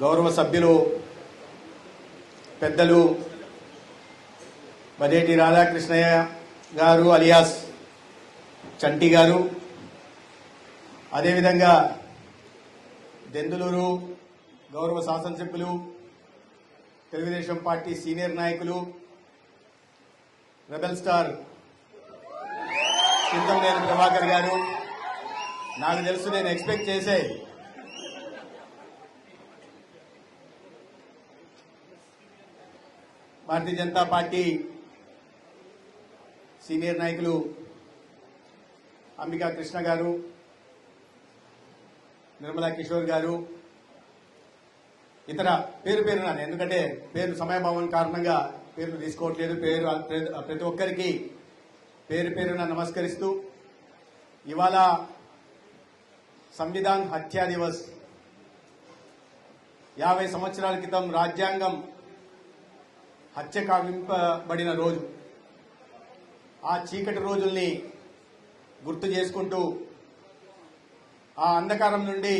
గౌరవ సభ్యులు పెద్దలు మదేటి రాధాకృష్ణయ్య గారు అలియాస్ చంటి గారు అదేవిధంగా దెందులూరు గౌరవ శాసనసభ్యులు తెలుగుదేశం పార్టీ సీనియర్ నాయకులు రెబెల్ స్టార్ చింతంనేని ప్రభాకర్ గారు. నాకు తెలుసు నేను ఎక్స్పెక్ట్ చేసే భారతీయ జనతా పార్టీ సీనియర్ నాయకులు అంబికా కృష్ణ గారు నిర్మలా కిషోర్ గారు ఇతర పేరు పేరున ఎందుకంటే పేరు సమయభావం కారణంగా పేర్లు తీసుకోవట్లేదు. పేరు ప్రతి ఒక్కరికి పేరు పేరున నమస్కరిస్తూ ఇవాళ సంవిధాన్ హత్యా దివస్. యాభై సంవత్సరాల క్రితం రాజ్యాంగం హత్య కావింపబడిన రోజు. ఆ చీకటి రోజుల్ని గుర్తు చేసుకుంటూ ఆ అంధకారం నుండి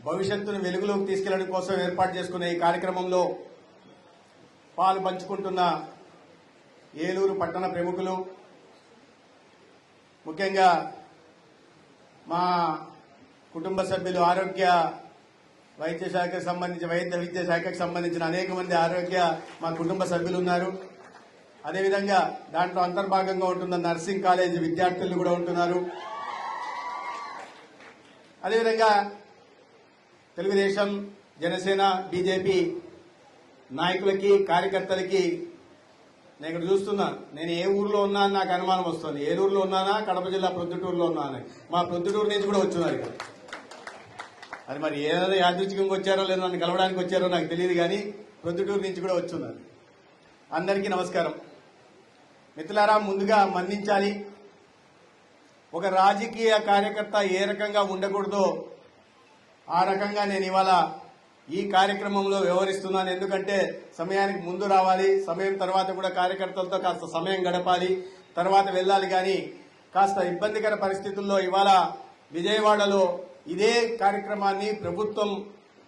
భవిష్యత్తును వెలుగులోకి తీసుకెళ్ళడం కోసం ఏర్పాటు చేసుకున్న ఈ కార్యక్రమంలో పాలు పంచుకుంటున్న ఏలూరు పట్టణ ప్రముఖులు ముఖ్యంగా మా కుటుంబ సభ్యులు ఆరోగ్య వైద్య శాఖకు సంబంధించి వైద్య విద్య శాఖకు సంబంధించిన అనేక మంది ఆరోగ్య మా కుటుంబ సభ్యులు ఉన్నారు అదేవిధంగా దాంట్లో అంతర్భాగంగా ఉంటున్న నర్సింగ్ కాలేజీ విద్యార్థులు కూడా ఉంటున్నారు. అదేవిధంగా తెలుగుదేశం జనసేన బీజేపీ నాయకులకి కార్యకర్తలకి నేను ఇక్కడ చూస్తున్నా నేను ఏ ఊర్లో ఉన్నా నాకు అనుమానం వస్తుంది. ఏ ఊర్లో ఉన్నానా కడప జిల్లా ప్రొద్దుటూరులో ఉన్నానా మా ప్రొద్దుటూరు నుంచి కూడా వచ్చున్నారు ఇక్కడ. అది మరి ఏదో యాదృచ్ఛికంగా వచ్చారో లేదో నన్ను కలవడానికి వచ్చారో నాకు తెలియదు కానీ ప్రొద్దుటూరు నుంచి కూడా వచ్చున్నారు. అందరికీ నమస్కారం. మిత్రులారా ముందుగా మన్నించాలి. ఒక రాజకీయ కార్యకర్త ఏ రకంగా ఉండకూడదో ఆ రకంగా నేను ఇవాళ ఈ కార్యక్రమంలో వ్యవహరిస్తున్నాను. ఎందుకంటే సమయానికి ముందు రావాలి సమయం తర్వాత కూడా కార్యకర్తలతో కాస్త సమయం గడపాలి తర్వాత వెళ్ళాలి. కానీ కాస్త ఇబ్బందికర పరిస్థితుల్లో ఇవాళ విజయవాడలో ఇదే కార్యక్రమాన్ని ప్రభుత్వం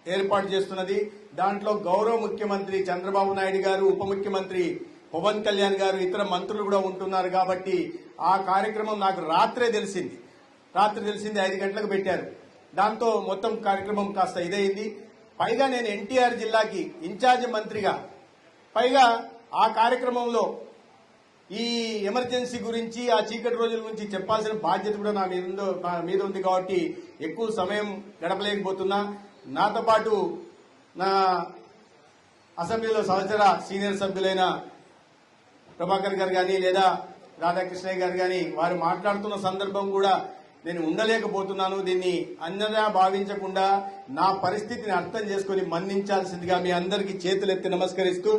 ఏర్పాటు చేస్తున్నది. దాంట్లో గౌరవ ముఖ్యమంత్రి చంద్రబాబు నాయుడు గారు ఉప ముఖ్యమంత్రి పవన్ కళ్యాణ్ గారు ఇతర మంత్రులు కూడా ఉంటున్నారు కాబట్టి ఆ కార్యక్రమం నాకు రాత్రే తెలిసింది. రాత్రి తెలిసింది ఐదు గంటలకు పెట్టారు. దాంతో మొత్తం కార్యక్రమం కాస్త ఇదైంది. పైగా నేను ఎన్టీఆర్ జిల్లాకి ఇన్ఛార్జ్ మంత్రిగా పైగా ఆ కార్యక్రమంలో ఈ ఎమర్జెన్సీ గురించి ఆ చీకటి రోజుల గురించి చెప్పాల్సిన బాధ్యత కూడా నా మీద మీద ఉంది కాబట్టి ఎక్కువ సమయం గడపలేకపోతున్నా. నాతో పాటు నా అసెంబ్లీలో సహచర సీనియర్ సభ్యులైన ప్రభాకర్ గారు కానీ లేదా రాధాకృష్ణయ్య గారు కానీ వారు మాట్లాడుతున్న సందర్భం కూడా నేను ఉండలేకపోతున్నాను. దీన్ని అన్నదా భావించకుండా నా పరిస్థితిని అర్థం చేసుకుని మన్నించాల్సిందిగా మీ అందరికీ చేతులెత్తి నమస్కరిస్తూ